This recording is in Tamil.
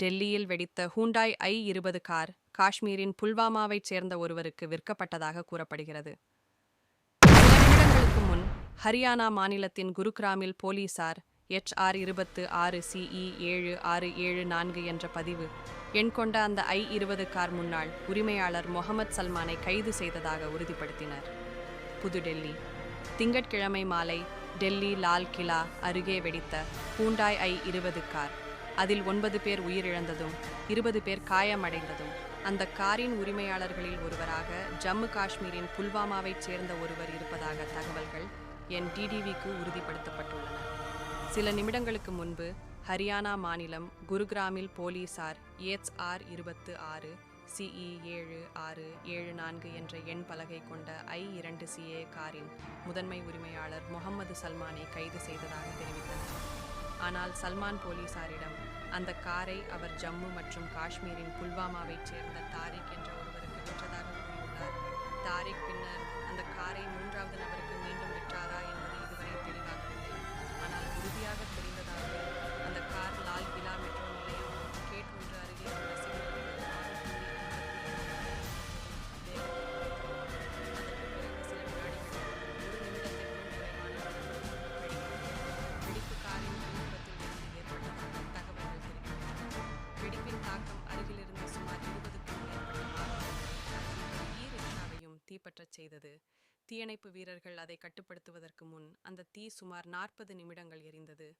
டெல்லியில் வெடித்த ஹூண்டாய் ஐ இருபது கார் காஷ்மீரின் புல்வாமாவைச் சேர்ந்த ஒருவருக்கு விற்கப்பட்டதாக கூறப்படுகிறது. சில நிமிடங்களுக்கு முன் ஹரியானா மாநிலத்தின் குருகிராமில் போலீசார் எச் ஆர் இருபத்து ஆறு சிஇ ஏழு ஆறு ஏழு நான்கு என்ற பதிவு எண் கொண்ட அந்த ஐ இருபது கார் முன்னாள் உரிமையாளர் முகமது சல்மானை கைது செய்ததாக உறுதிப்படுத்தினர். புதுடெல்லி திங்கட்கிழமை மாலை டெல்லி லால் கிலா அருகே வெடித்த ஹூண்டாய் ஐ இருபது கார் அதில் ஒன்பது பேர் உயிரிழந்ததும் இருபது பேர் காயமடைந்ததும். அந்த காரின் உரிமையாளர்களில் ஒருவராக ஜம்மு காஷ்மீரின் புல்வாமாவைச் சேர்ந்த ஒருவர் இருப்பதாக தகவல்கள் என் டிடிவிக்கு உறுதிப்படுத்தப்பட்டுள்ளன. சில நிமிடங்களுக்கு முன்பு ஹரியானா மாநிலம் குருகிராமில் போலீசார் ஏட்ஸ் ஆர் இருபத்து ஆறு சிஇ ஏழு ஆறு ஏழு நான்கு என்ற எண் பலகை கொண்ட ஐ இரண்டு சிஏ காரின் முதன்மை உரிமையாளர் முகமது சல்மானை கைது செய்ததாக தெரிவித்தனர். ஆனால் சல்மான் போலீசாரிடம் அந்த காரை அவர் ஜம்மு மற்றும் காஷ்மீரின் புல்வாமாவைச் சேர்ந்த தாரிக் என்ற ஒருவர் தீப்பற்றச் செய்தது. தீயணைப்பு வீரர்கள் அதை கட்டுப்படுத்துவதற்கு முன் அந்த தீ சுமார் நாற்பது நிமிடங்கள் எரிந்தது.